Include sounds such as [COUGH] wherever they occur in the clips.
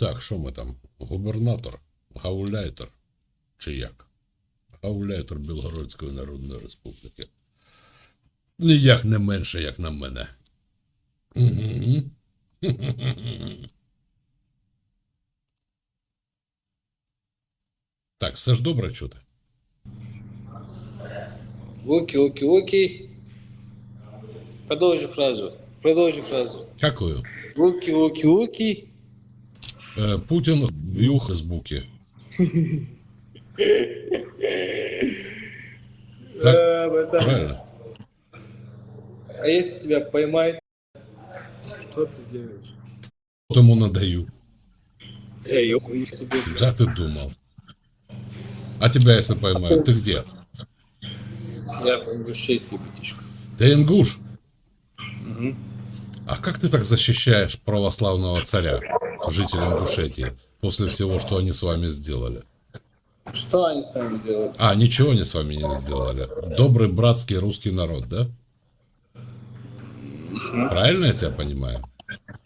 Так, що ми там? Губернатор, гауляйтер. Чи як? Гауляйтер Білгородської Народної Республіки. Ніяк не менше, як на мене. Угу. Так, все ж добре чути. Окей, окей, окей. Продолжи фразу. Продолжи фразу. Дякую. Окей, окей, окей. Путін юх з буки. [LAUGHS] Так, правильно? А если тебя поймают, что ты сделаешь? От Йому надаю. Хуй себе. Да ты думал. А тебя, если поймают, ты где? Я по Ингушетии, братишка. Ты ингуш. А как ты так защищаешь православного царя, жителей Ингушетии, после всего, что они с вами сделали? Что они с нами делают? А, ничего они с вами не сделали. Добрый братский русский народ, да? Правильно я тебя понимаю?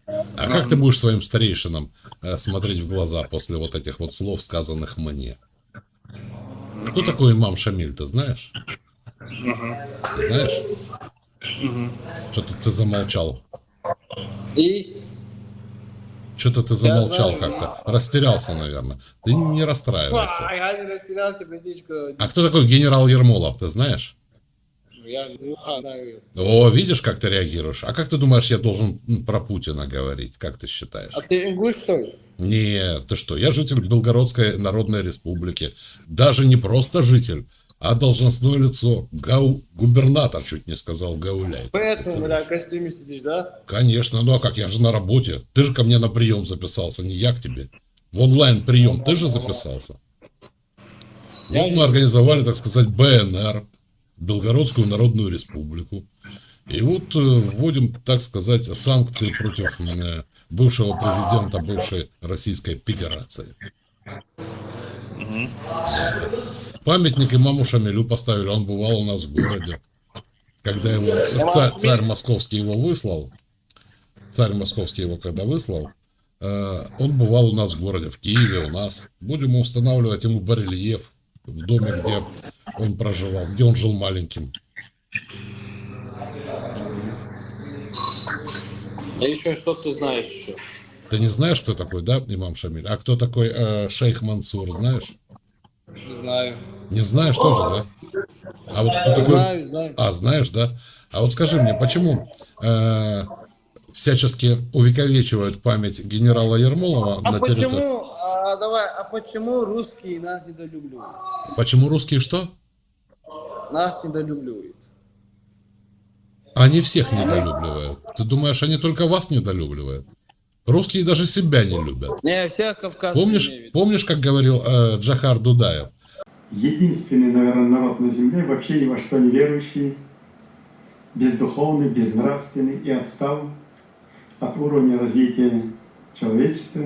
А как ты будешь своим старейшинам э, смотреть в глаза после вот этих вот слов, сказанных мне? Кто такой имам Шамиль, ты знаешь? Знаешь? Что-то ты замолчал. И Что-то ты замолчал как-то. Растерялся, наверное. Ты не расстраивайся. А, я не растерялся, братишка. А кто такой генерал Ермолов, ты знаешь? Я ну, ха, знаю. О, видишь, как ты реагируешь. А как ты думаешь, я должен про Путина говорить? Как ты считаешь? А ты ингуш, что ли? Нет, ты что, я житель Белгородской Народной Республики. Даже не просто житель, а должностное лицо. Гау... Губернатор чуть не сказал Гауляй. Поэтому, в костюме сидишь, да? Конечно, ну а как, я же на работе. Ты же ко мне на прием записался, не я к тебе. В онлайн прием ты же записался. Вот не- мы организовали, так сказать, БНР, Белгородскую Народную Республику. И вот э, вводим, так сказать, санкции против э, бывшего президента бывшей Российской Федерации. Памятник имаму Шамилю поставили, он бывал у нас в городе. Когда его царь, царь московский его выслал, царь московский его когда выслал, э, он бывал у нас в городе, в Киеве у нас. Будем устанавливать ему барельеф в доме, где он проживал, где он жил маленьким. А еще что ты знаешь еще? Ты не знаешь, кто такой, да, имам Шамиль? А кто такой э, шейх Мансур, знаешь? Не знаю. Не знаешь тоже, да? А вот кто такой... Знаю, знаю. А, знаешь, да? А вот скажи мне, почему э, всячески увековечивают память генерала Ермолова А на территории... почему, а, давай, а почему русские нас недолюбливают? Почему русские что? Нас недолюбливают. Они всех недолюбливают. Ты думаешь, они только вас недолюбливают? Русские даже себя не любят. Не, всех кавказцев Помнишь, помнишь, как говорил э, Джахар Дудаев? Единственный, наверное, народ на земле, вообще ни во что не верующий, бездуховный, безнравственный и отстал от уровня развития человечества,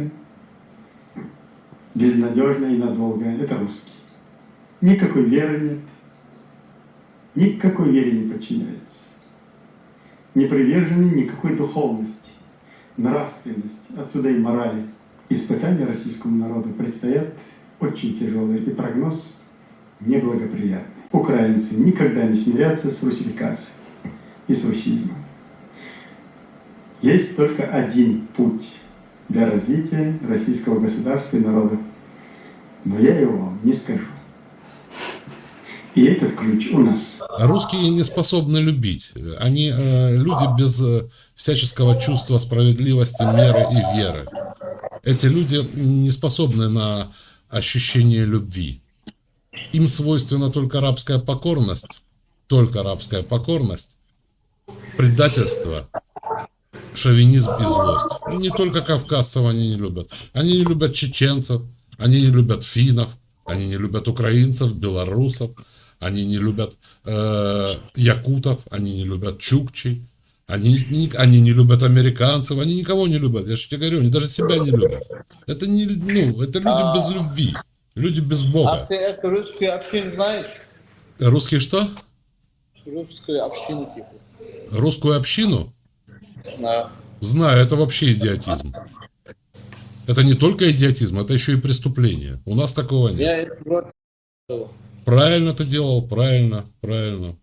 безнадежно и надолго. Это русский. Никакой веры нет, никакой вере не подчиняется. Не привержены никакой духовности, нравственности, отсюда и морали. Испытания российскому народу предстоят очень тяжелые, и прогноз неблагоприятный. Украинцы никогда не смирятся с русификацией и с русизмом. Есть только один путь для развития российского государства и народа, но я его вам не скажу. И этот ключ у нас. Русские не способны любить. Они э, люди без э, всяческого чувства справедливости, меры и веры. Эти люди не способны на ощущение любви. Им свойственна только рабская покорность, только рабская покорность, предательство, шовинизм и злость. Не только кавказцев они не любят. Они не любят чеченцев, они не любят финнов, они не любят украинцев, белорусов, они не любят э, якутов, они не любят чукчей, они, не- они не любят американцев, они никого не любят. Я же тебе говорю, они даже себя не любят. Это не, ну, это люди без любви, люди без А Бога. ты эту русскую общину знаешь? Русские что? Русскую общину, типа. Русскую общину? Да. Знаю, это вообще идиотизм. Это не только идиотизм, это еще и преступление. У нас такого нет. Я Правильно ты делал, правильно, правильно.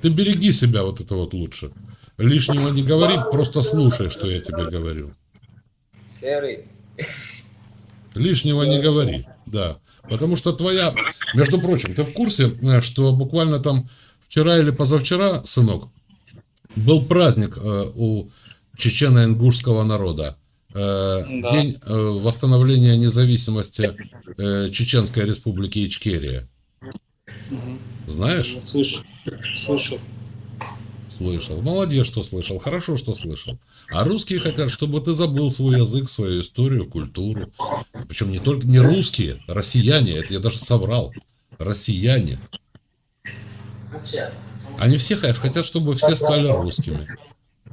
Ты береги себя вот это вот лучше. Лишнего не говори, просто слушай, что я тебе говорю. серый. Лишнего не говори, да. Потому что твоя... Между прочим, ты в курсе, э, что буквально там вчера или позавчера, сынок, был праздник э, у чечено-ингушского народа. Э, Да. День восстановления независимости Чеченской республики Ичкерия. Знаешь? Слышал. Слышал. Слышал. Молодец, что слышал. Хорошо, что слышал. А русские хотят, чтобы ты забыл свой язык, свою историю, культуру. Причем не только не русские, россияне. Это я даже соврал. Россияне. Они все хотят, хотят, чтобы все стали русскими.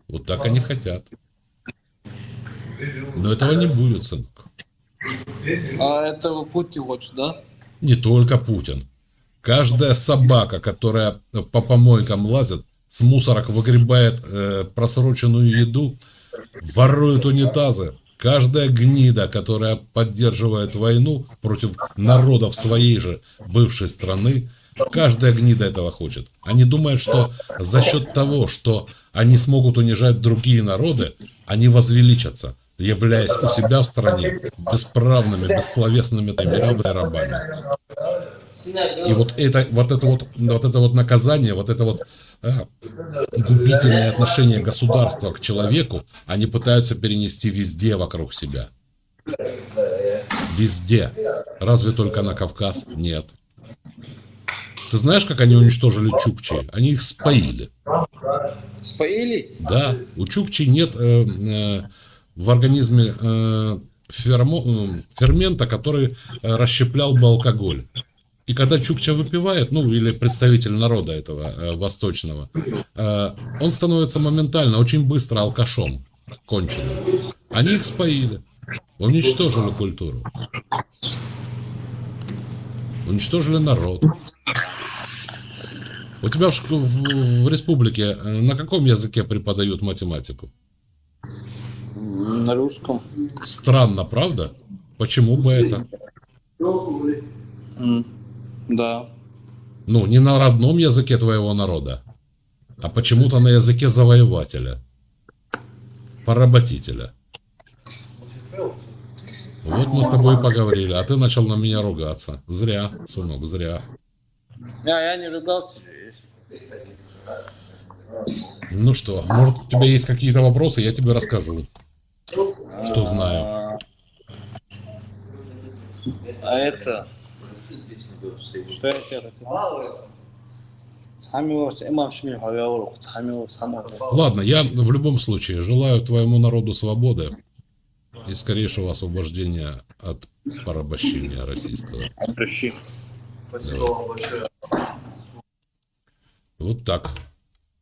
Вот так они хотят. Но этого не будет, сынок. А этого Путин хочет, да? Не только Путин. Каждая собака, которая по помойкам лазит, с мусорок выгребает э, просроченную еду, ворует унитазы. Каждая гнида, которая поддерживает войну против народов своей же бывшей страны, каждая гнида этого хочет. Они думают, что за счет того, что они смогут унижать другие народы, они возвеличатся, являясь у себя в стране бесправными, бессловесными рабами. И вот это вот, это вот, вот это вот наказание, вот это вот а, губительное отношение государства к человеку, они пытаются перенести везде вокруг себя. Везде. Разве только на Кавказ? Нет. Ты знаешь, как они уничтожили Чукчи? Они их споили. Споили? Да, у Чукчи нет э, э, в организме э, фермо- э, фермента, который э, расщеплял бы алкоголь. И когда Чукча выпивает, ну или представитель народа этого э, восточного, э, он становится моментально, очень быстро алкашом конченым. Они их споили, уничтожили культуру, уничтожили народ. У тебя в, в- в республике э, на каком языке преподают математику? На русском. Странно, правда? Почему бы это? Да. Ну, не на родном языке твоего народа, а почему-то на языке завоевателя, поработителя. Вот мы с тобой и поговорили, а ты начал на меня ругаться. Зря, сынок, зря. Я, я не ругался. Ну что, может, у тебя есть какие-то вопросы, я тебе расскажу, что знаю. А, а это... Ладно, я в любом случае желаю твоему народу свободы и скорейшего освобождения от порабощения российского. Прощи. Вот так.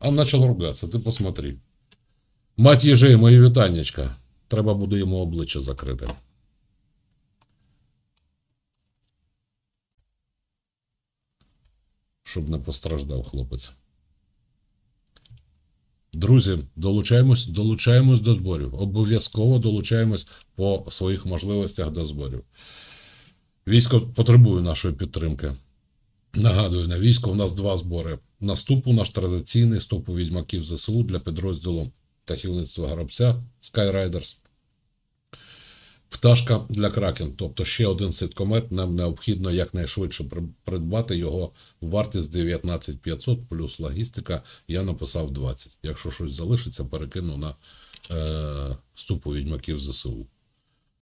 Он начал ругаться, ти посмотри. Мать їжей, моє вітаннячка. Треба буде йому обличчя закрити. Щоб не постраждав хлопець. Друзі, долучаємось, долучаємось до зборів. Обов'язково долучаємось по своїх можливостях до зборів. Військо потребує нашої підтримки. Нагадую, на військо у нас два збори. Наступу наш традиційний стопу відьмаків ЗСУ для підрозділу птахівництва Горобця Skyriders. Пташка для Кракен, тобто ще один ситкомет, нам необхідно якнайшвидше придбати його вартість 19500 плюс логістика. Я написав 20. Якщо щось залишиться, перекину на е, ступу відьмаків ЗСУ.